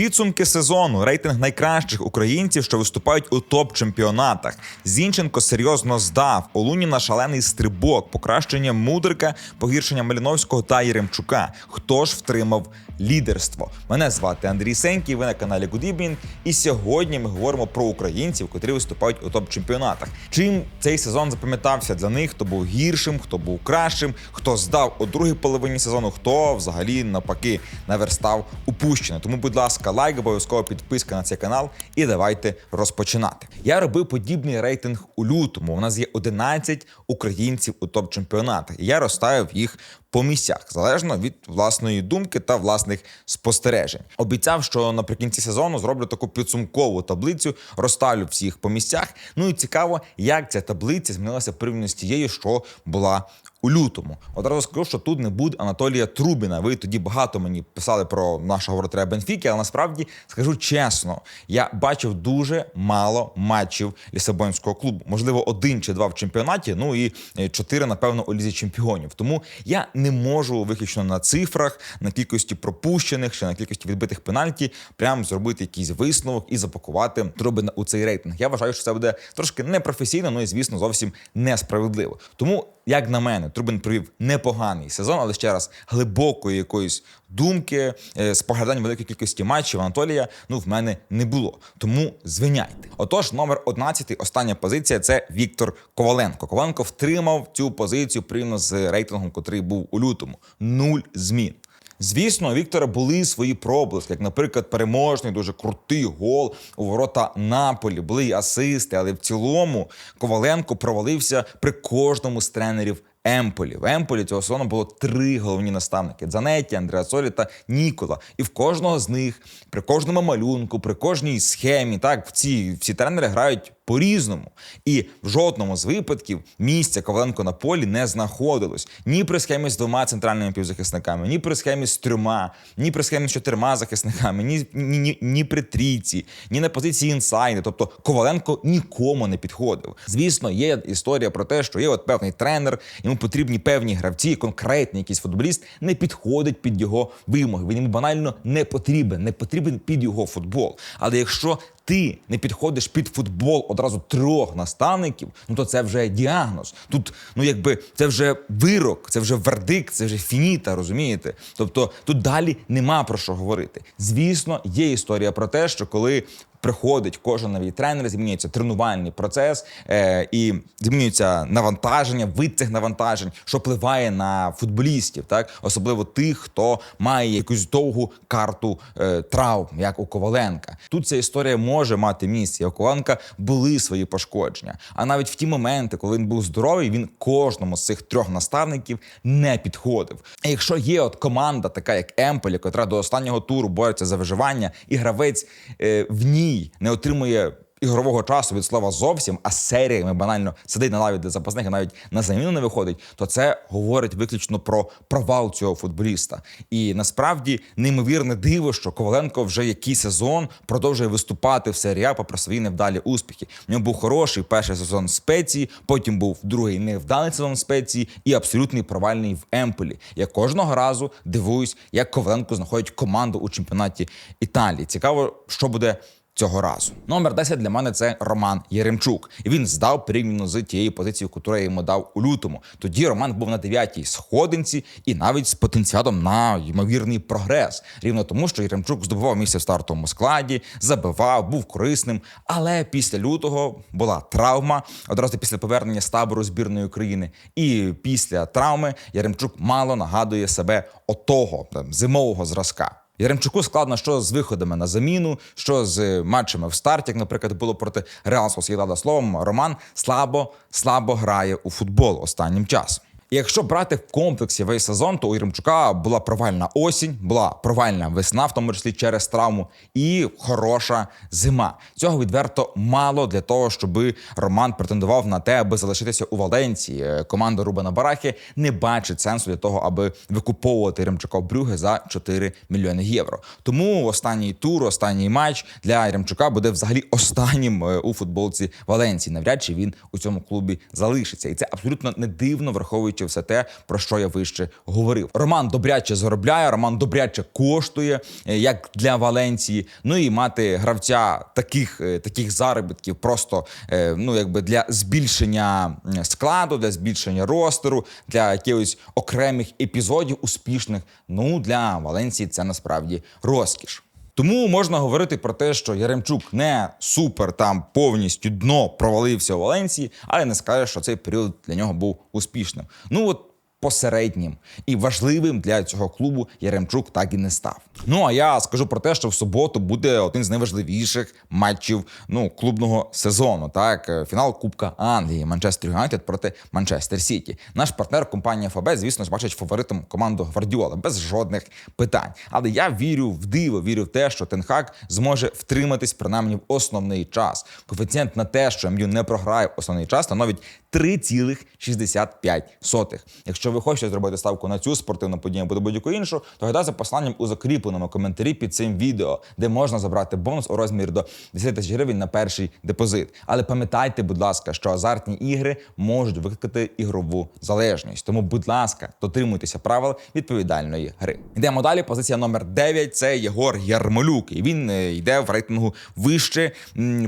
Підсумки сезону, рейтинг найкращих українців, що виступають у топ-чемпіонатах. Зінченко серйозно здав. Олуніна шалений стрибок, покращення мудрика, погіршення Маліновського та Єремчука. Хто ж втримав лідерство? Мене звати Андрій Сенький. Ви на каналі Evening. І сьогодні ми говоримо про українців, котрі виступають у топ-чемпіонатах. Чим цей сезон запам'ятався для них? Хто був гіршим, хто був кращим, хто здав у другій половині сезону, хто взагалі навпаки наверстав упущене. Тому, будь ласка, лайк, обов'язково підписка на цей канал, і давайте розпочинати. Я робив подібний рейтинг у лютому. У нас є 11 українців у топ-чемпіонатах. І я розставив їх по місцях, залежно від власної думки та власних спостережень. Обіцяв, що наприкінці сезону зроблю таку підсумкову таблицю, розставлю всіх по місцях. Ну і цікаво, як ця таблиця змінилася порівняно з тією, що була. У лютому одразу скажу, що тут не буде Анатолія Трубіна. Ви тоді багато мені писали про нашого воротаря Бенфіки, але насправді скажу чесно, я бачив дуже мало матчів Лісабонського клубу. Можливо, один чи два в чемпіонаті. Ну і е, чотири, напевно, у лізі чемпіонів. Тому я не можу виключно на цифрах, на кількості пропущених чи на кількості відбитих пенальті, прям зробити якийсь висновок і запакувати Трубіна у цей рейтинг. Я вважаю, що це буде трошки непрофесійно, ну і звісно, зовсім несправедливо. Тому, як на мене, Трубин провів непоганий сезон, але ще раз глибокої якоїсь думки, е, споглядань великої кількості матчів Анатолія ну в мене не було. Тому звиняйте. Отож, номер 11, остання позиція це Віктор Коваленко. Коваленко втримав цю позицію порівняно з рейтингом, котрий був у лютому. Нуль змін. Звісно, у Віктора були свої проблиски, як, наприклад, переможний, дуже крутий гол у ворота Наполі, були й асисти, але в цілому Коваленко провалився при кожному з тренерів. Емполі в Емполі цього сезону було три головні наставники: Дзанетті, Андреа Солі та Нікола. І в кожного з них при кожному малюнку, при кожній схемі, так в ці всі тренери грають по-різному. І в жодному з випадків місця Коваленко на полі не знаходилось ні при схемі з двома центральними півзахисниками, ні при схемі з трьома, ні при схемі з чотирма захисниками, ні, ні, ні, ні при трійці, ні на позиції інсайди. Тобто Коваленко нікому не підходив. Звісно, є історія про те, що є от певний тренер, йому потрібні певні гравці, конкретний якийсь футболіст не підходить під його вимоги. Він йому банально не потрібен, не потрібен під його футбол. Але якщо ти не підходиш під футбол одразу трьох наставників, ну то це вже діагноз. Тут, ну якби це вже вирок, це вже вердикт, це вже фініта, розумієте? Тобто тут далі нема про що говорити. Звісно, є історія про те, що коли. Приходить кожен новий тренер, змінюється тренувальний процес е, і змінюється навантаження, вид цих навантажень, що впливає на футболістів, так особливо тих, хто має якусь довгу карту е, травм, як у Коваленка. Тут ця історія може мати місце. У Коваленка були свої пошкодження. А навіть в ті моменти, коли він був здоровий, він кожному з цих трьох наставників не підходив. А якщо є от команда, така як Емполі, котра до останнього туру бореться за виживання, і гравець е, в ній не отримує. Ігрового часу від слова зовсім, а серіями банально сидить на лаві для запасних і навіть на заміну не виходить, то це говорить виключно про провал цього футболіста. І насправді неймовірне диво, що Коваленко вже який сезон продовжує виступати в серії А попри свої невдалі успіхи. У нього був хороший перший сезон спеції, потім був другий невдалий сезон спеції і абсолютний провальний в Емполі. Я кожного разу дивуюсь, як Коваленко знаходить команду у чемпіонаті Італії. Цікаво, що буде цього разу. Номер 10 для мене це Роман Єремчук. І він здав порівняно з тією позицією, яку йому дав у лютому. Тоді Роман був на дев'ятій сходинці і навіть з потенціалом на ймовірний прогрес. Рівно тому, що Єремчук здобував місце в стартовому складі, забивав, був корисним. Але після лютого була травма одразу після повернення з табору збірної України. І після травми Яремчук мало нагадує себе отого там, зимового зразка. Яремчуку складно, що з виходами на заміну, що з матчами в старті, як, наприклад, було проти Реал Сосєдада. Словом, Роман слабо слабо грає у футбол останнім часом. Якщо брати в комплексі весь сезон, то у Єремчука була провальна осінь, була провальна весна, в тому числі через травму, і хороша зима. Цього відверто мало для того, щоб Роман претендував на те, аби залишитися у Валенції. Е, Команда Рубена Барахи не бачить сенсу для того, аби викуповувати Єремчука Брюге за 4 мільйони євро. Тому останній тур, останній матч для Єремчука буде взагалі останнім е, у футболці Валенції. Навряд чи він у цьому клубі залишиться, і це абсолютно не дивно, враховуючи враховуючи все те, про що я вище говорив. Роман добряче заробляє, Роман добряче коштує, е, як для Валенції. Ну і мати гравця таких, е, таких заробітків, просто е, ну якби для збільшення складу, для збільшення ростеру, для якихось окремих епізодів успішних. Ну для Валенції це насправді розкіш. Тому можна говорити про те, що Яремчук не супер там повністю дно провалився у Валенції, але не скаже, що цей період для нього був успішним. Ну от посереднім і важливим для цього клубу Яремчук так і не став. Ну а я скажу про те, що в суботу буде один з найважливіших матчів ну клубного сезону. Так, Е, фінал Кубка Англії, Манчестер Юнайтед проти Манчестер Сіті. Наш партнер компанія ФАБ, звісно ж, бачить фаворитом команду Гвардіола без жодних питань. Але я вірю в диво, вірю в те, що Тенхак зможе втриматись принаймні в основний час. Коефіцієнт на те, що МЮ не програє в основний час, становить 3,65. Якщо ви хочете зробити ставку на цю спортивну подію або будь-яку іншу, то гадайте за посиланням у закріпленому коментарі під цим відео, де можна забрати бонус у розмірі до 10 тисяч гривень на перший депозит. Але пам'ятайте, будь ласка, що азартні ігри можуть викликати ігрову залежність. Тому, будь ласка, дотримуйтеся правил відповідальної гри. Йдемо далі. Позиція номер 9 – це Єгор Ярмолюк. І він е, йде в рейтингу вище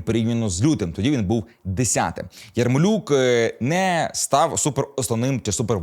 порівняно з лютим. Тоді він був 10-тим. Ярмолюк е, не став супер основним чи супер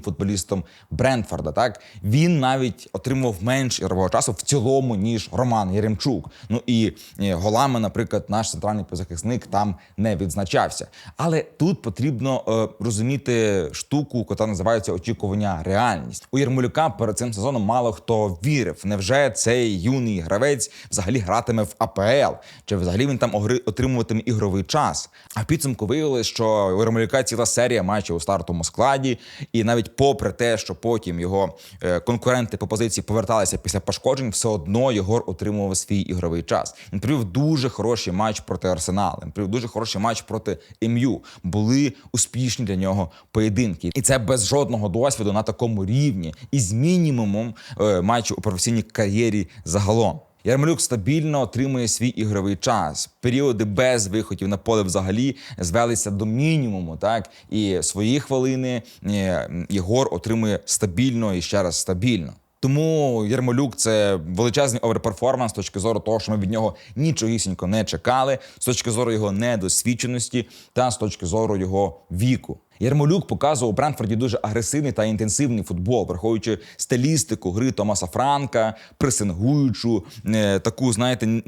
футболістом Брентфорда. Так він навіть отримував менш ігрового часу в цілому ніж Роман Яремчук. Ну і голами, наприклад, наш центральний позахисник там не відзначався. Але тут потрібно е, розуміти штуку, яка називається очікування реальність. У Ярмолюка перед цим сезоном мало хто вірив. Невже цей юний гравець взагалі гратиме в АПЛ? Чи взагалі він там отримуватиме ігровий час? А підсумку виявилось, що у Ярмолюка ціла серія матчів у стартовому складі, і навіть попри те, що потім його е, конкуренти по позиції поверталися після пошкоджень, все одно Єгор отримував свій ігровий час. Він провів дуже хороший матч проти Арсеналу. Він провів дуже хороший матч проти МЮ. Були успішні для нього поєдинки, і це без жодного досвіду на такому рівні, і з мінімумом е, матчу у професійній кар'єрі загалом. Ярмолюк стабільно отримує свій ігровий час. Періоди без виходів на поле взагалі звелися до мінімуму. Так і свої хвилини е, Єгор отримує стабільно і ще раз стабільно. Тому Єрмолюк це величезний оверперформанс з точки зору того, що ми від нього нічогісінько не чекали, з точки зору його недосвідченості та з точки зору його віку. Єрмолюк показував у Брентфорді дуже агресивний та інтенсивний футбол, враховуючи стилістику гри Томаса Франка, пресингуючу е, таку, знаєте,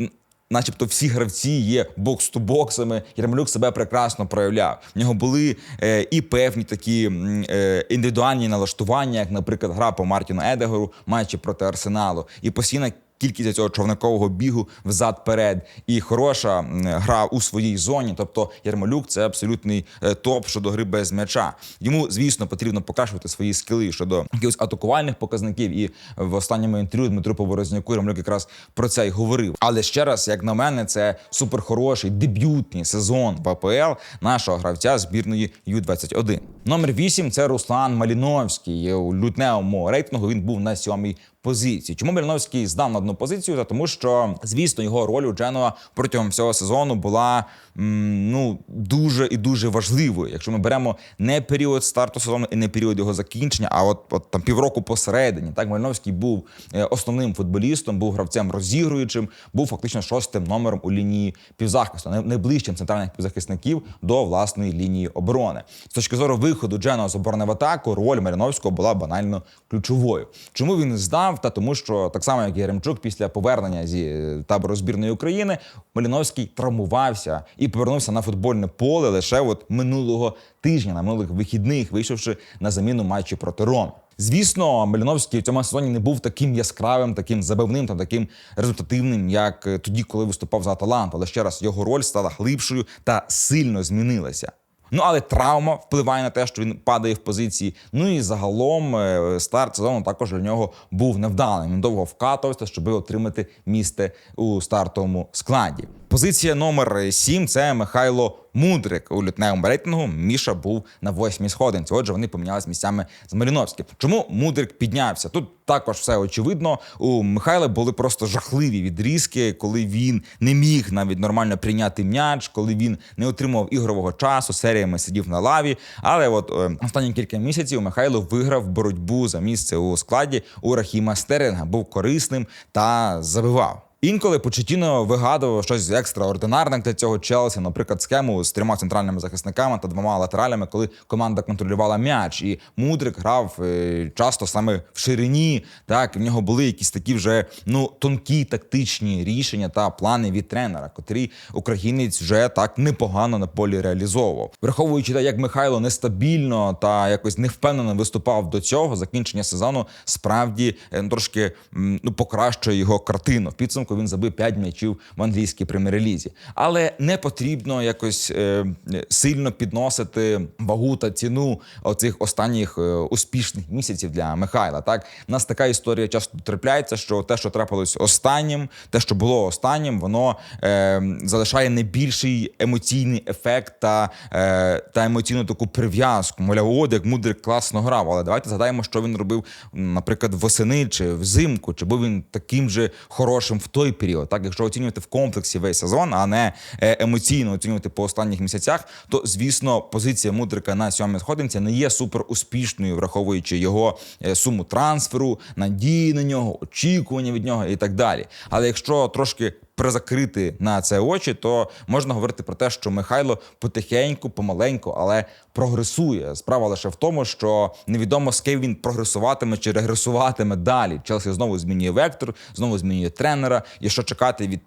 начебто всі гравці є бокс-ту-боксами. Єрмолюк себе прекрасно проявляв. В нього були е, і певні такі е, індивідуальні налаштування, як, наприклад, гра по Мартіну Едегору, матчі проти Арсеналу, і постійна кількість цього човникового бігу взад-перед, і хороша гра у своїй зоні. Тобто Єрмолюк це абсолютний е, топ щодо гри без м'яча. Йому, звісно, потрібно покращувати свої скили щодо якихось атакувальних показників. І в останньому інтерв'ю Дмитру Поворозняку Єрмолюк якраз про це й говорив. Але ще раз, як на мене, це суперхороший дебютний сезон в АПЛ нашого гравця збірної Ю-21. Номер 8 – це Руслан Маліновський. У лютневому рейтингу він був на сьомій позиції. Чому Маліновський здав на одну позицію? Та тому, що звісно його роль у Дженуа протягом всього сезону була ну дуже і дуже важливою. Якщо ми беремо не період старту сезону і не період його закінчення, а от, от там півроку посередині. Так Маліновський був е, основним футболістом, був гравцем розігруючим, був фактично шостим номером у лінії півзахисту, най- найближчим центральних півзахисників до власної лінії оборони. З точки зору виходу Дженуа з оборони в атаку, роль Маліновського була банально ключовою. Чому він здав? Та тому, що так само як Яремчук після повернення зі е, табору збірної України, Маліновський травмувався і повернувся на футбольне поле лише от минулого тижня, на минулих вихідних, вийшовши на заміну матчі проти Ром. Звісно, Маліновський в цьому сезоні не був таким яскравим, таким забавним та таким результативним, як е, тоді, коли виступав за Аталанту. Але ще раз його роль стала глибшою та сильно змінилася. Ну але травма впливає на те, що він падає в позиції. Ну і загалом е, старт сезону також для нього був невдалим. Він довго вкатувався, щоб отримати місце у стартовому складі. Позиція номер 7 – це Михайло Мудрик. У лютневому рейтингу Міша був на восьмій сходинці. Отже, вони помінялись місцями з Маліновським. Чому Мудрик піднявся? Тут також все очевидно. У Михайла були просто жахливі відрізки, коли він не міг навіть нормально прийняти м'яч, коли він не отримував ігрового часу, серіями сидів на лаві. Але от е, останні кілька місяців Михайло виграв боротьбу за місце у складі у Рахіма Стеринга, був корисним та забивав. Інколи Почетіно вигадував щось екстраординарне для цього Челсі, наприклад, схему з трьома центральними захисниками та двома латералями, коли команда контролювала м'яч, і Мудрик грав е, часто саме в ширині. Так в нього були якісь такі вже ну тонкі тактичні рішення та плани від тренера, котрі українець вже так непогано на полі реалізовував, враховуючи те, як Михайло нестабільно та якось невпевнено виступав до цього, закінчення сезону справді е, трошки ну покращує його картину. В підсумку він забив 5 м'ячів в англійській прем'єр-лізі. Але не потрібно якось е, сильно підносити вагу та ціну оцих останніх е, успішних місяців для Михайла. Так У нас така історія часто трапляється, що те, що трапилось останнім, те, що було останнім, воно е, залишає найбільший емоційний ефект та, е, та емоційну таку прив'язку. Мовляв, от як мудрик класно грав. Але давайте згадаємо, що він робив, наприклад, восени чи взимку, чи був він таким же хорошим в той період. Так, якщо оцінювати в комплексі весь сезон, а не е, емоційно оцінювати по останніх місяцях, то звісно позиція мудрика на сьомій сходинці не є супер успішною, враховуючи його е, суму трансферу, надії на нього, очікування від нього і так далі. Але якщо трошки призакрити на це очі, то можна говорити про те, що Михайло потихеньку, помаленьку, але прогресує. Справа лише в тому, що невідомо з ким він прогресуватиме чи регресуватиме далі. Челсі знову змінює вектор, знову змінює тренера. І що чекати від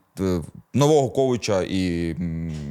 нового коуча і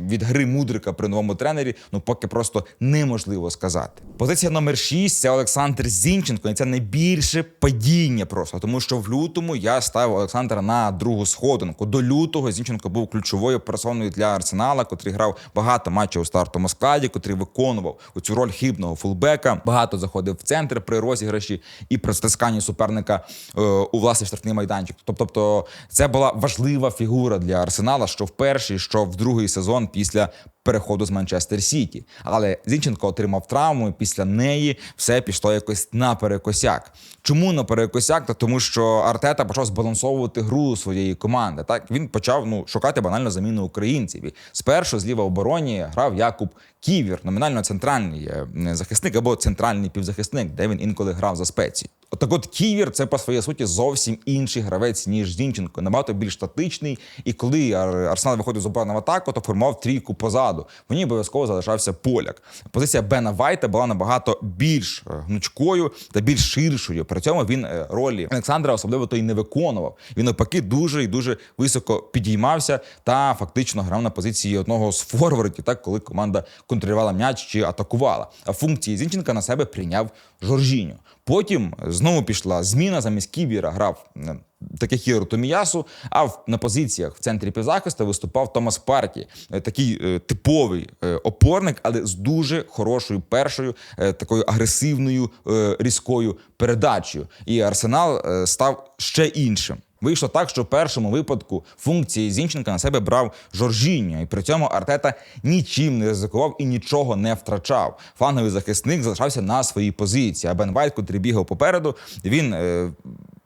від гри мудрика при новому тренері, ну поки просто неможливо сказати. Позиція номер 6 – це Олександр Зінченко. І це найбільше падіння просто, тому що в лютому я ставив Олександра на другу сходинку. До лютого Зінченко був ключовою персоною для Арсенала, котрий грав багато матчів у стартовому складі, котрий виконував у цю роль хибного фулбека. Багато заходив в центр при розіграші і при стисканні суперника е, у власний штрафний майданчик. Тобто, це була важлива фігура для Арсенала, що в перший, що в другий сезон після переходу з Манчестер Сіті. Але Зінченко отримав травму, і після неї все пішло якось наперекосяк. Чому наперекосяк? Та тому, що Артета почав збалансовувати гру своєї команди. Так він почав ну шукати банально заміну українців. І спершу зліва обороні грав Якуб Ківір, номінально центральний е, захисник або центральний півзахисник, де він інколи грав за спеції. Отак от Ківір це по своїй суті зовсім інший гравець, ніж Зінченко, набагато більш статичний. І коли Ар- Арсенал виходив з оборони в атаку, то формував трійку позаду. В ній обов'язково залишався поляк. Позиція Бена Вайта була набагато більш е, гнучкою та більш ширшою. При цьому він е, ролі Олександра особливо то й не виконував. Він навпаки дуже і дуже високо підіймався та фактично грав на позиції одного з форвардів, так коли команда контролювала м'яч чи атакувала. А функції Зінченка на себе прийняв Жоржіньо. Потім знову пішла зміна замість Кібіра грав е, Такехіро Томіясу, а в, на позиціях в центрі півзахисту виступав Томас Парті, е, такий е, типовий опорник, але з дуже хорошою першою, такою агресивною різкою передачею. І Арсенал став ще іншим. Вийшло так, що в першому випадку функції Зінченка на себе брав Жоржіньо, і при цьому Артета нічим не ризикував і нічого не втрачав. Фанговий захисник залишався на своїй позиції. А Бен Вайт, котрий бігав попереду, він. Е,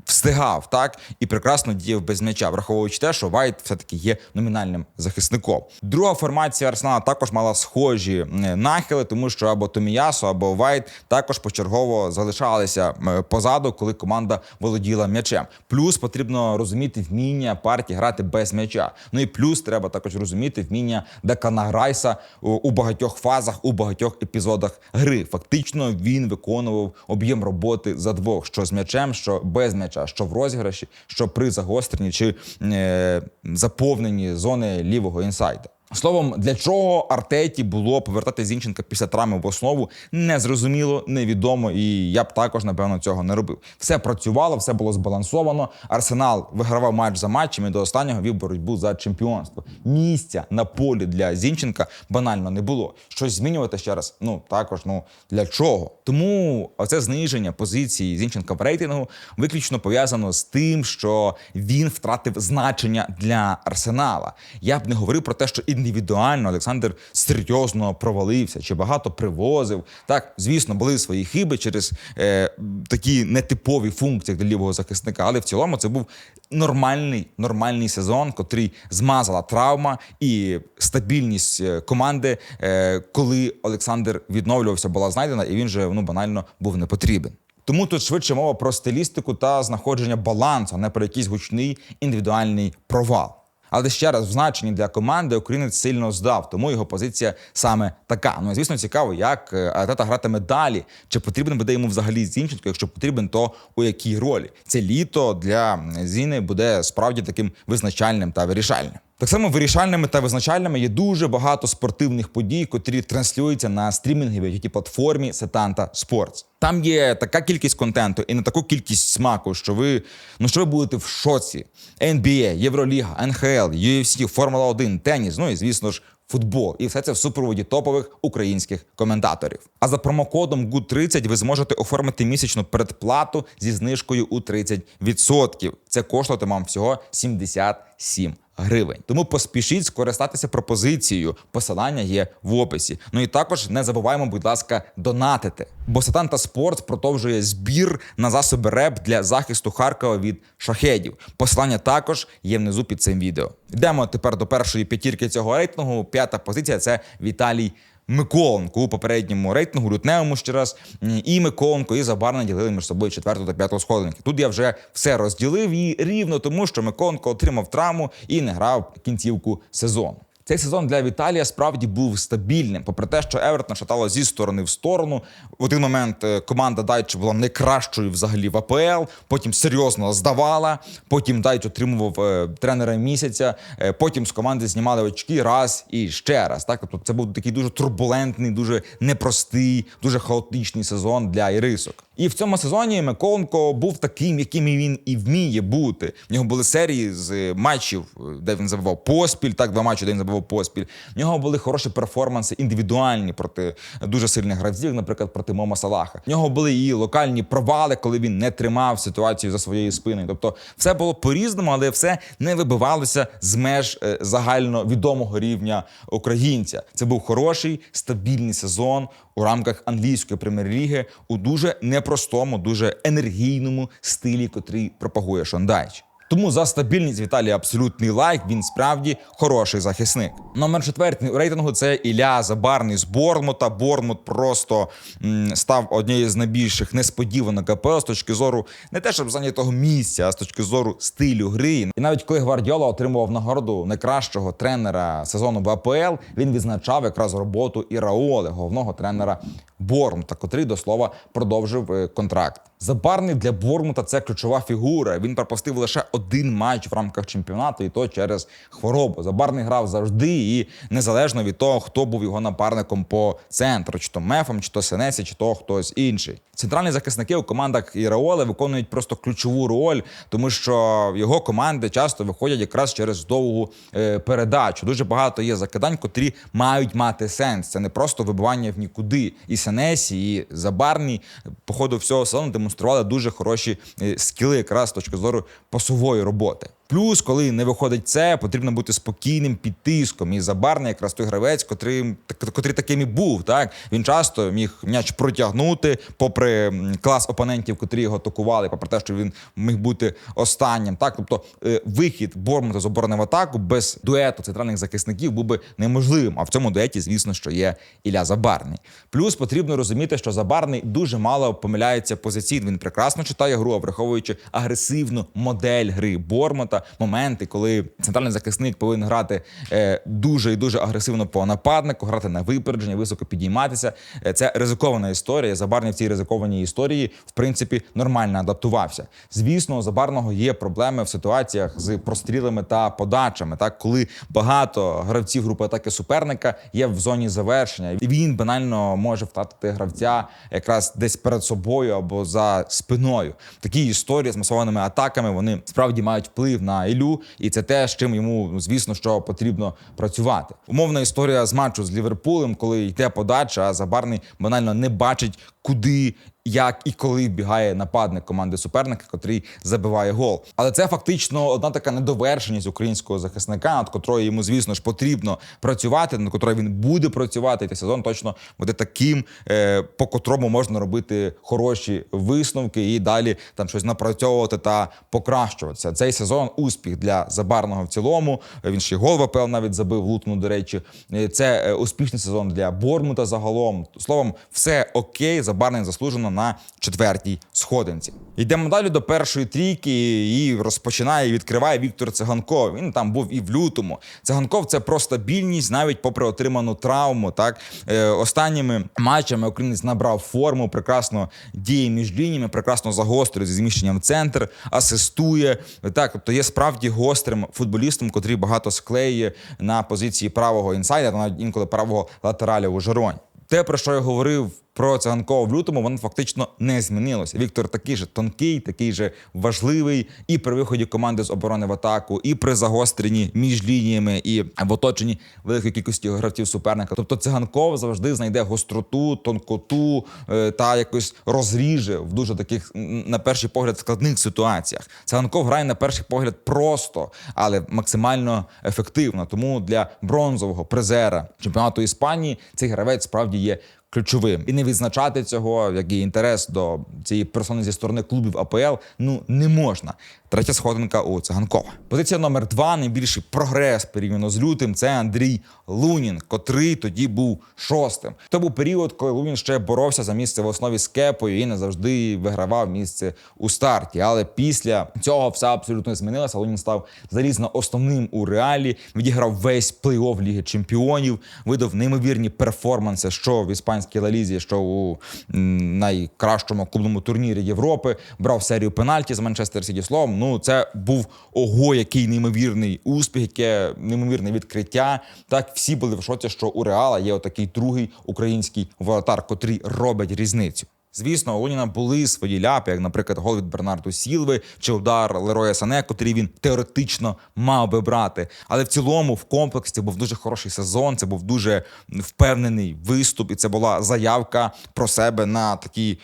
Встигав так і прекрасно діяв без м'яча, враховуючи те, що Вайт все-таки є номінальним захисником. Друга формація Арсенала також мала схожі нахили, тому що або Томіясо, або Вайт також почергово залишалися позаду, коли команда володіла м'ячем. Плюс потрібно розуміти вміння партії грати без м'яча. Ну і плюс треба також розуміти вміння Декана Райса у, у багатьох фазах, у багатьох епізодах гри. Фактично він виконував об'єм роботи за двох: що з м'ячем, що без м'яча, що в розіграші, що при загостренні чи е, заповненні зони лівого інсайда. Словом, для чого Артеті було повертати Зінченка після травми в основу, незрозуміло, невідомо, і я б також напевно цього не робив. Все працювало, все було збалансовано. Арсенал вигравав матч за матчем і до останнього вів боротьбу за чемпіонство. Місця на полі для Зінченка банально не було. Щось змінювати ще раз. Ну також ну для чого? Тому оце зниження позиції Зінченка в рейтингу виключно пов'язано з тим, що він втратив значення для арсенала. Я б не говорив про те, що індивідуально Олександр серйозно провалився чи багато привозив. Так, звісно, були свої хиби через е, такі нетипові функції для лівого захисника, але в цілому це був нормальний, нормальний сезон, котрий змазала травма і стабільність е, команди, е, коли Олександр відновлювався, була знайдена, і він же ну банально був не потрібен. Тому тут швидше мова про стилістику та знаходження балансу, а не про якийсь гучний індивідуальний провал. Але ще раз в значенні для команди українець сильно здав, тому його позиція саме така. Ну і звісно, цікаво, як Артета гратиме далі. Чи потрібен буде йому взагалі Зінченко? Якщо потрібен, то у якій ролі? Це літо для Зіни буде справді таким визначальним та вирішальним. Так само вирішальними та визначальними є дуже багато спортивних подій, котрі транслюються на стрімінговій платформі Сетанта Спортс. Там є така кількість контенту і на таку кількість смаку, що ви ну що ви будете в шоці. NBA, Євроліга, НХЛ, UFC, Формула 1, теніс, ну і звісно ж. Футбол і все це в супроводі топових українських коментаторів. А за промокодом GUD30 ви зможете оформити місячну передплату зі знижкою у 30%. Це коштуватиме вам всього 77 гривень. Тому поспішіть скористатися пропозицією. Посилання є в описі. Ну і також не забуваємо, будь ласка, донатити. Бо Сатанта Спорт продовжує збір на засоби РЕП для захисту Харкова від шахедів. Посилання також є внизу під цим відео. Йдемо тепер до першої п'ятірки цього рейтингу. П'ята позиція це Віталій. Миколенко у попередньому рейтингу, лютневому ще раз, і Миколенко, і Забарна ділили між собою четверту та п'яту сходинки. Тут я вже все розділив і рівно тому, що Миколенко отримав травму і не грав кінцівку сезону. Цей сезон для Віталія справді був стабільним, попри те, що Евертон шатало зі сторони в сторону. В один момент е, команда Дайч була найкращою взагалі в АПЛ, потім серйозно здавала. Потім Дайч отримував е, тренера місяця. е, Потім з команди знімали очки раз і ще раз. Так, тобто це був такий дуже турбулентний, дуже непростий, дуже хаотичний сезон для Ірисок. І в цьому сезоні Миколенко був таким, яким він і вміє бути. В нього були серії з матчів, де він забивав поспіль, так два матчі, де він забивав поспіль. В нього були хороші перформанси індивідуальні проти дуже сильних гравців, наприклад, проти Мома Салаха. В нього були і локальні провали, коли він не тримав ситуацію за своєю спиною. Тобто, все було по-різному, але все не вибивалося з меж е, загальновідомого рівня українця. Це був хороший стабільний сезон у рамках англійської прем'єр-ліги у дуже непростому, дуже енергійному стилі, котрий пропагує Шондайч. Тому за стабільність Віталія абсолютний лайк. Він справді хороший захисник. Номер четвертий у рейтингу це Ілля Забарний з Бормута. Бормут просто м, став однією з найбільших несподіванок АПЛ з точки зору не те, щоб зайнятого місця, а з точки зору стилю гри. І навіть коли Гвардіола отримував нагороду найкращого тренера сезону в АПЛ, він відзначав якраз роботу Іраоли, головного тренера Бормута, котрий до слова продовжив е, контракт. Забарний для Бормута це ключова фігура. Він пропустив лише один матч в рамках чемпіонату, і то через хворобу. Забарний грав завжди, і незалежно від того, хто був його напарником по центру, чи то мефом, чи то Сенесі, чи то хтось інший. Центральні захисники у командах Іраоли виконують просто ключову роль, тому що його команди часто виходять якраз через довгу е, передачу. Дуже багато є закидань, котрі мають мати сенс. Це не просто вибивання в нікуди. І Сенесі, і Забарний по ходу всього сезону демонстрували дуже хороші е, скіли, якраз з точки зору пасової роботи. Плюс, коли не виходить це, потрібно бути спокійним під тиском. І Забарний якраз той гравець, котрий, котрий таким і був. Так він часто міг м'яч протягнути, попри клас опонентів, котрі його атакували, попри те, що він міг бути останнім. Так, тобто е, вихід Бормута з оборони в атаку без дуету центральних захисників був би неможливим. А в цьому дуеті, звісно, що є Ілля Забарний. Плюс потрібно розуміти, що Забарний дуже мало помиляється позиційно. Він прекрасно читає гру, враховуючи агресивну модель гри Бормута, моменти, коли центральний захисник повинен грати е, дуже і дуже агресивно по нападнику, грати на випередження, високо підійматися. Е, це ризикована історія. Забарний в цій ризикованій історії, в принципі, нормально адаптувався. Звісно, у Забарного є проблеми в ситуаціях з прострілами та подачами, так коли багато гравців групи атаки суперника є в зоні завершення, він банально може втратити гравця якраз десь перед собою або за спиною. Такі історії з масованими атаками вони справді мають вплив на Ілю, і це те, з чим йому ну, звісно, що потрібно працювати. Умовна історія з матчу з Ліверпулем, коли йде подача, а Забарний банально не бачить. куди. Як і коли бігає нападник команди суперника, котрий забиває гол. Але це фактично одна така недовершеність українського захисника, над котрою йому, звісно ж, потрібно працювати, над котрою він буде працювати. І цей сезон точно буде таким, е, по котрому можна робити хороші висновки і далі там щось напрацьовувати та покращуватися. Цей сезон успіх для Забарного в цілому. Він ще гол в АПЛ навіть забив Лутну. До речі, Е, це е, успішний сезон для Бормута загалом. Словом, все окей. Забарний заслужено на четвертій сходинці. Йдемо далі до першої трійки і розпочинає і відкриває Віктор Циганков. Він там був і в лютому. Циганков це про стабільність, навіть попри отриману травму. Так е, останніми матчами українець набрав форму, прекрасно діє між лініями, прекрасно загострює зі зміщенням в центр, асистує. Так, тобто є справді гострим футболістом, котрий багато склеює на позиції правого інсайдера, навіть інколи правого латераля у Жероні. Те, про що я говорив про циганкова в лютому, воно фактично не змінилося. Віктор такий же тонкий, такий же важливий і при виході команди з оборони в атаку, і при загостренні між лініями, і в оточенні великої кількості гравців суперника. Тобто циганков завжди знайде гостроту, тонкоту е, та якось розріже в дуже таких, на перший погляд, складних ситуаціях. Циганков грає на перший погляд просто, але максимально ефективно. Тому для бронзового призера чемпіонату Іспанії цей гравець справді є ключовим. І не відзначати цього, як і інтерес до цієї персони зі сторони клубів АПЛ, ну не можна. Третя сходинка у Циганкова. Позиція номер два. Найбільший прогрес порівняно з лютим. Це Андрій Лунін, котрий тоді був шостим. То був період, коли Лунін ще боровся за місце в основі з кепою і не завжди вигравав місце у старті. Але після цього все абсолютно змінилося. Лунін став залізно основним у реалі. Відіграв весь плей-офф Ліги Чемпіонів, видав неймовірні перформанси, що в іспанській лалізі, що у найкращому клубному турнірі Європи. Брав серію пенальті з Манчестер Сіті. Словом, ну це був ого, який неймовірний успіх, яке неймовірне відкриття. Так всі були в шоці, що у Реала є отакий другий український воротар, котрий робить різницю. Звісно, у Луніна були свої ляпи, як, наприклад, гол від Бернарду Сілви чи удар Лероя Сане, котрий він теоретично мав би брати. Але в цілому, в комплексі, був дуже хороший сезон. Це був дуже впевнений виступ, і це була заявка про себе на такій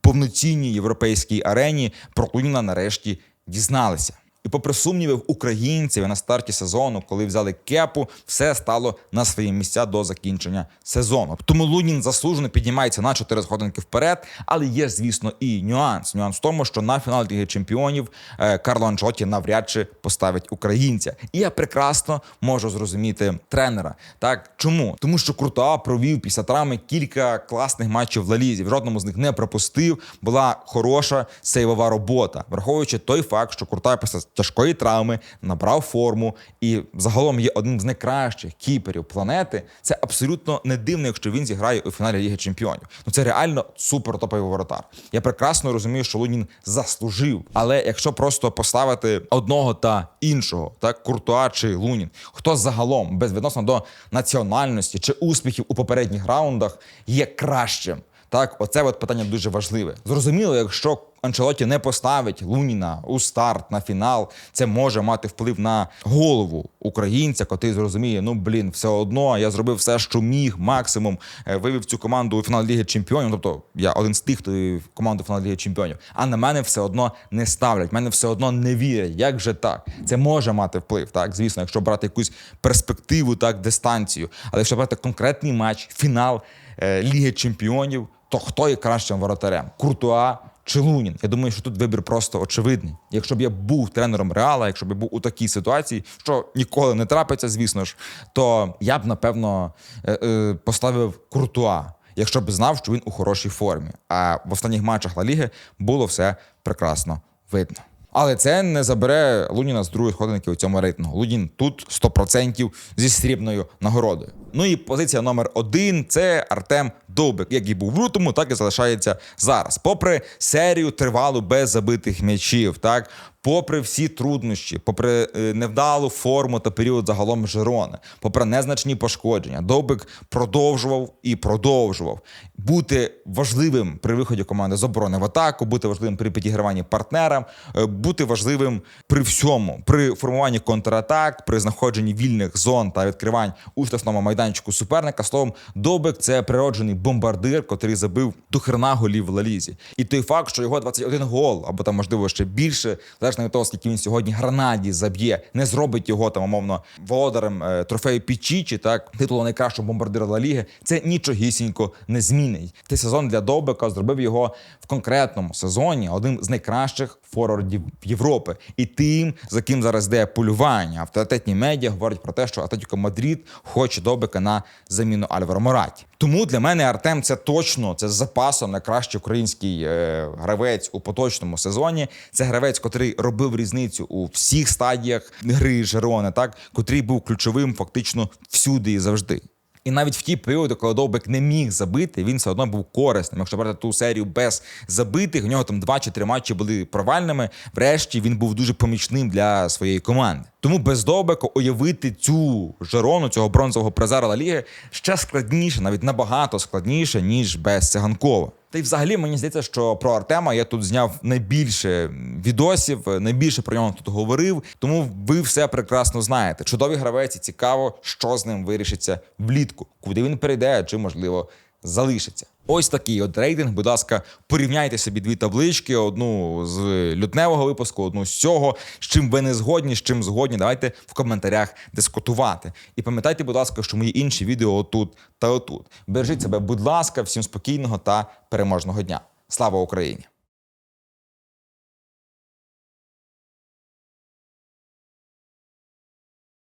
повноцінній європейській арені. Про Луніна нарешті дізналися. І попри сумніви українців на старті сезону, коли взяли кепу, все стало на свої місця до закінчення сезону. Тому Лунін заслужено піднімається на 4 сходинки вперед. Але є, звісно, і нюанс. Нюанс в тому, що на фінал Ліги Чемпіонів е, Карло Анчоті навряд чи поставить українця. І я прекрасно можу зрозуміти тренера. Так чому? Тому що Куртуа провів після травми кілька класних матчів в Лалізі. В жодному з них не пропустив. Була хороша сейвова робота, враховуючи той факт, що Куртуа після тяжкої травми набрав форму і загалом є одним з найкращих кіперів планети. Це абсолютно не дивно, якщо він зіграє у фіналі Ліги Чемпіонів. Ну це реально супер топовий воротар. Я прекрасно розумію, що Лунін заслужив. Але якщо просто поставити одного та іншого, так Куртуа чи Лунін, хто загалом безвідносно до національності чи успіхів у попередніх раундах є кращим. Так, оце от питання дуже важливе. Зрозуміло, якщо Анчелоті не поставить Луніна у старт на фінал, це може мати вплив на голову українця, котрий зрозуміє, ну блін, все одно я зробив все, що міг, максимум е, вивів цю команду у фінал Ліги Чемпіонів. Тобто я один з тих, хто вивів команду фінал Ліги Чемпіонів. А на мене все одно не ставлять, мене все одно не вірять. Як же так? Це може мати вплив, так звісно, якщо брати якусь перспективу, так дистанцію. Але якщо брати конкретний матч, фінал е, Ліги Чемпіонів, то хто є кращим воротарем? Куртуа чи Лунін? Я думаю, що тут вибір просто очевидний. Якщо б я був тренером Реала, якщо б я був у такій ситуації, що ніколи не трапиться, звісно ж, то я б напевно е, е, поставив Куртуа, якщо б знав, що він у хорошій формі. А в останніх матчах Ла Ліги було все прекрасно видно. Але це не забере Луніна з другої сходинки у цьому рейтингу. Лунін тут 100% зі срібною нагородою. Ну і позиція номер один це Артем Довбик, як і був в лютому, так і залишається зараз. Попри серію тривалу без забитих м'ячів, так попри всі труднощі, попри е, невдалу форму та період загалом Жирони, попри незначні пошкодження, Довбик продовжував і продовжував бути важливим при виході команди з оборони в атаку, бути важливим при підіграванні партнерам, е, бути важливим при всьому, при формуванні контратак, при знаходженні вільних зон та відкривань у штрафному майданчику суперника. Словом, Довбик це природжений бомбардир, котрий забив до хрена голів в Лалізі. І той факт, що його 21 гол, або там можливо ще більше, залежно від того, скільки він сьогодні гранаді заб'є, не зробить його там, умовно, володарем е, трофею Пічічі, так титулу найкращого бомбардира Ла Ліги, це нічогісінько не змінить. Цей сезон для Довбека зробив його в конкретному сезоні одним з найкращих форвардів Європи. І тим, за ким зараз йде полювання. Авторитетні медіа говорять про те, що Атлетіко Мадрид хоче Довбека на заміну Альваро Мораті. Тому для мене Артем це точно це з запасом найкращий український е, гравець у поточному сезоні. Це гравець, котрий робив різницю у всіх стадіях гри Жерони, так котрий був ключовим фактично всюди і завжди. І навіть в ті періоди, коли Довбик не міг забити, він все одно був корисним. Якщо брати ту серію без забитих, у нього там два чи три матчі були провальними. Врешті він був дуже помічним для своєї команди. Тому без Довбика уявити цю жарону, цього бронзового призера Ла Ліги ще складніше, навіть набагато складніше, ніж без Циганкова. Та й взагалі мені здається, що про Артема я тут зняв найбільше відосів, найбільше про нього тут говорив. Тому ви все прекрасно знаєте. Чудові гравець і цікаво, що з ним вирішиться влітку, куди він перейде, чи можливо залишиться. Ось такий от рейтинг. Будь ласка, порівняйте собі дві таблички: одну з лютневого випуску, одну з цього. З чим ви не згодні, з чим згодні. Давайте в коментарях дискутувати. І пам'ятайте, будь ласка, що мої інші відео отут та отут. Бережіть себе, будь ласка, всім спокійного та переможного дня. Слава Україні!